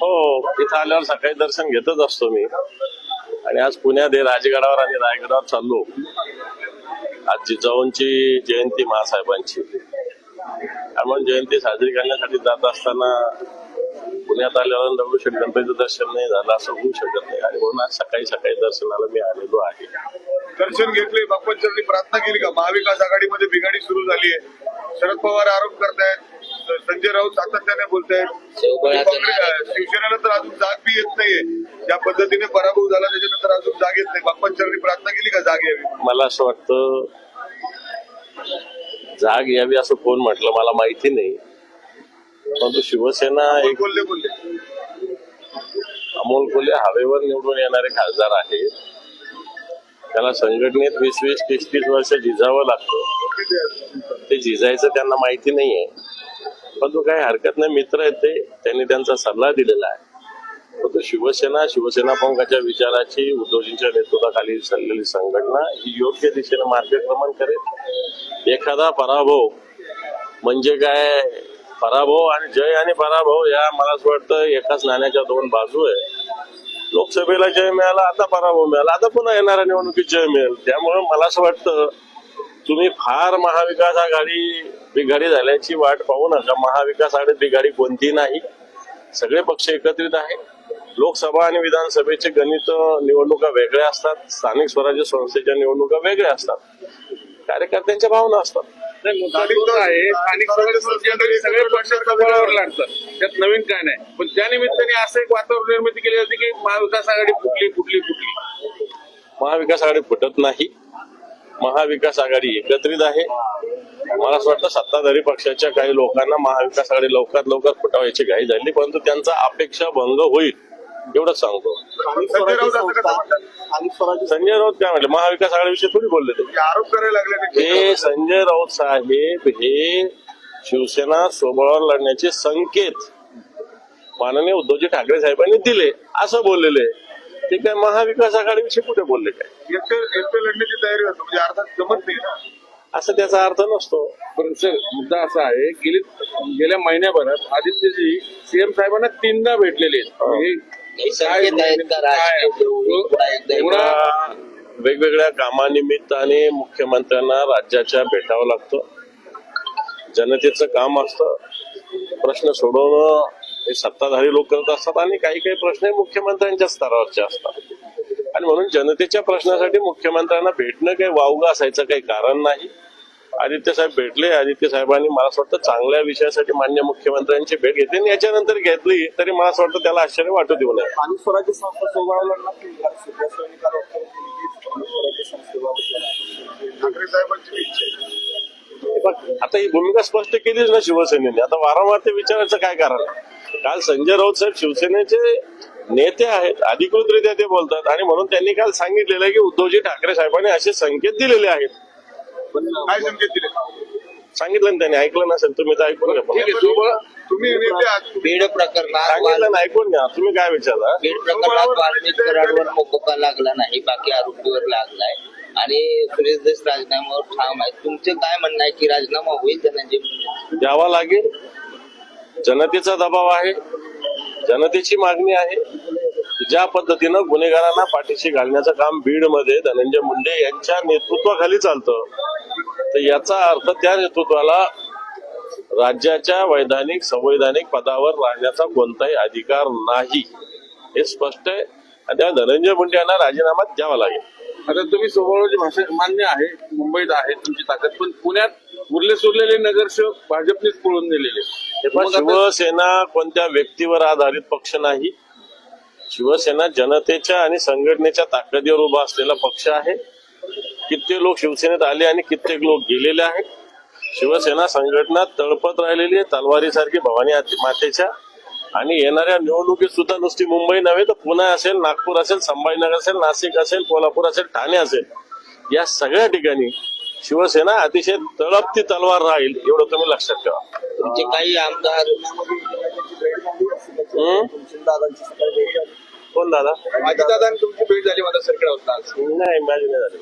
हो इथं आल्यावर सकाळी दर्शन घेतच असतो मी. आणि आज पुण्यात राजगडावर आणि रायगडावर चाललो. आज जिजाऊंची जयंती महासाहेबांची त्यामुळे जयंती साजरी करण्यासाठी जात असताना पुण्यात आल्यावर दगडूशेठ गणपतीचं दर्शन नाही झालं असं होऊ शकत नाही. आणि म्हणून आज सकाळी सकाळी दर्शनाला मी आलेलो आहे. दर्शन घेतले बाप्पांचरणी प्रार्थना केली का? महाविकास आघाडीमध्ये बिघाडी सुरू झाली आहे. शरद पवार आरोप करतायत. संजय राऊत सातत्याने बोलतायत. शिवसेनेला तर अजून जाग बी येत नाहीये. ज्या पद्धतीने पराभव झाला त्याच्यानंतर अजून जाग येत नाही. बाप्पांचरणी प्रार्थना केली का जाग यावी? मला असं वाटतं जाग यावी असं कोण म्हटलं मला माहिती नाही. परंतु शिवसेना एक बोलले बोलले. अमोल कोल्हे हवेवर निवडून येणारे खासदार आहेत. त्याला संघटनेत वीस वीस तीस तीस वर्ष झिजावं लागतं. ते झिजायचं त्यांना माहिती नाहीये. पण तो काही हरकत नाही मित्र आहेत ते. त्यांनी त्यांचा सल्ला दिलेला आहे. तो शिवसेना शिवसेना पंखाच्या विचाराची उद्धवजींच्या नेतृत्वाखाली चाललेली संघटना ही योग्य दिशेने मार्गक्रमण करेल. एखादा पराभव म्हणजे काय? पराभव आणि जय आणि पराभव या मला असं वाटतं एकाच नाण्याच्या दोन बाजू आहे लोकसभेला जय मिळाला आता पराभव मिळाला. आता पुन्हा येणाऱ्या निवडणुकीत जय मिळेल. त्यामुळे मला असं वाटतं तुम्ही फार महाविकास आघाडी बिघाडी झाल्याची वाट पाहू नका. महाविकास आघाडीत बिघाडी कोणती नाही. सगळे पक्ष एकत्रित आहे लोकसभा आणि विधानसभेचे गणित निवडणुका वेगळ्या असतात. स्थानिक स्वराज्य संस्थेच्या निवडणुका वेगळ्या असतात. कार्यकर्त्यांच्या भावना असतात. नाही, मुद्दा आहे. स्थानिक स्वराज्य सगळे पक्ष लागतात. त्यात नवीन काय नाही. पण त्या निमित्ताने असं एक वातावरण निर्मिती केली जाते की महाविकास आघाडी फुटली फुटली फुटली. महाविकास आघाडी फुटत नाही. महाविकास आघाडी एकत्रित आहे. मला असं वाटतं सत्ताधारी पक्षाच्या काही लोकांना महाविकास आघाडी लवकरात लवकर फुटावायची घाई झाली परंतु त्यांचा अपेक्षा भंग होईल. एवढंच सांगतो. संजय राऊत काय म्हटले महाविकास आघाडीविषयी थोडी बोलले ते. हे आरोप करायला लागले ते. हे संजय राऊत साहेब हे शिवसेना सोबळावर लढण्याचे संकेत माननीय उद्धवजी ठाकरे साहेबांनी दिले असं बोललेले ते काय महाविकास आघाडीविषयी कुठे बोलले काय? एकटे एकटे लढण्याची तयारी होती म्हणजे अर्थात जमत नाही ना. असं त्याचा अर्थ नसतो. पण सर मुद्दा असा आहे गेली गेल्या महिन्याभरात आदित्यजी सीएम साहेबांना तीनदा भेटलेले आहेत. संकेत आहेत का राजकीय वेगवेगळ्या कामानिमित्ताने मुख्यमंत्र्यांना राज्याच्या भेटावं लागतं. जनतेचं काम असतं. प्रश्न सोडवणं हे सत्ताधारी लोक करत असतात आणि काही काही प्रश्न हे मुख्यमंत्र्यांच्या स्तरावरचे असतात. आणि म्हणून जनतेच्या प्रश्नासाठी मुख्यमंत्र्यांना भेटणं काही वावगं असायचं काही कारण नाही. आदित्य साहेब भेटले. आदित्य साहेबांनी मला असं वाटतं चांगल्या विषयासाठी मान्य मुख्यमंत्र्यांची भेट घेतली आणि याच्यानंतर घेतली तरी मला असं वाटतं त्याला आश्चर्य वाटू देऊ नये. आणि स्वराज्य संस्था आता ही भूमिका स्पष्ट केलीच ना शिवसेनेने. आता वारंवार ते विचारायचं काय कारण? काल संजय राऊत साहेब शिवसेनेचे नेते आहेत अधिकृतरित्या ते बोलतात. आणि म्हणून त्यांनी काल सांगितलेलं आहे की उद्धवजी ठाकरे साहेबांनी असे संकेत दिलेले आहेत. काय संकेत दिले? सांगितलं ना त्यांनी ऐकलं नसेल तुम्ही तर ऐकून घ्या ठीक पण. आहे सोबळ तुम्ही नेते आहात बीड प्रकरणात सांगितलं ना ऐकून घ्या तुम्ही काय विचारला? बीड प्रकरणात वाल्मिक कराडवर मोकोका लागला नाही बाकी आरोपीवर लागलाय. आणि सुरेश देश राजीनाम्यावर ठाम आहे. तुमचे काय म्हणणं आहे की राजीनामा होईल मुंडे द्यावा लागेल. जनतेचा दबाव आहे. जनतेची मागणी आहे. ज्या पद्धतीनं गुन्हेगारांना पाठीशी घालण्याचं काम बीडमध्ये धनंजय मुंडे यांच्या नेतृत्वाखाली चालतं तर याचा अर्थ त्या नेतृत्वाला राज्याच्या वैधानिक संवैधानिक पदावर राहण्याचा कोणताही अधिकार नाही. हे स्पष्ट आहे. आणि त्या धनंजय मुंडे यांना राजीनामा द्यावा लागेल. आता तुम्ही सोबळची भाषा मान्य आहे मुंबईत आहे तुमची ताकद पण पुण्यात उरले सुरलेले नगरसेवक भाजपनेच पळून दिलेले शिवसेना कोणत्या व्यक्तीवर आधारित पक्ष नाही? शिवसेना जनतेच्या आणि संघटनेच्या ताकदीवर उभा असलेला पक्ष आहे. कित्येक लोक शिवसेनेत आले आणि कित्येक लोक गेलेले आहेत. शिवसेना संघटना तळपत राहिलेली आहे तलवारीसारखी भवानी मातेच्या आणि येणाऱ्या निवडणुकीत सुद्धा नुसती मुंबई नव्हे तर पुणे असेल नागपूर असेल संभाजीनगर असेल नाशिक असेल कोल्हापूर असेल ठाणे असेल या सगळ्या ठिकाणी शिवसेना अतिशय तळपती तलवार राहील एवढं तुम्ही लक्षात ठेवा. तुमचे काही आमदार. कोण दादा? माझी दादा आणि तुमची भेट झाली माझा सरकार होता नाही माझी नाही झाली.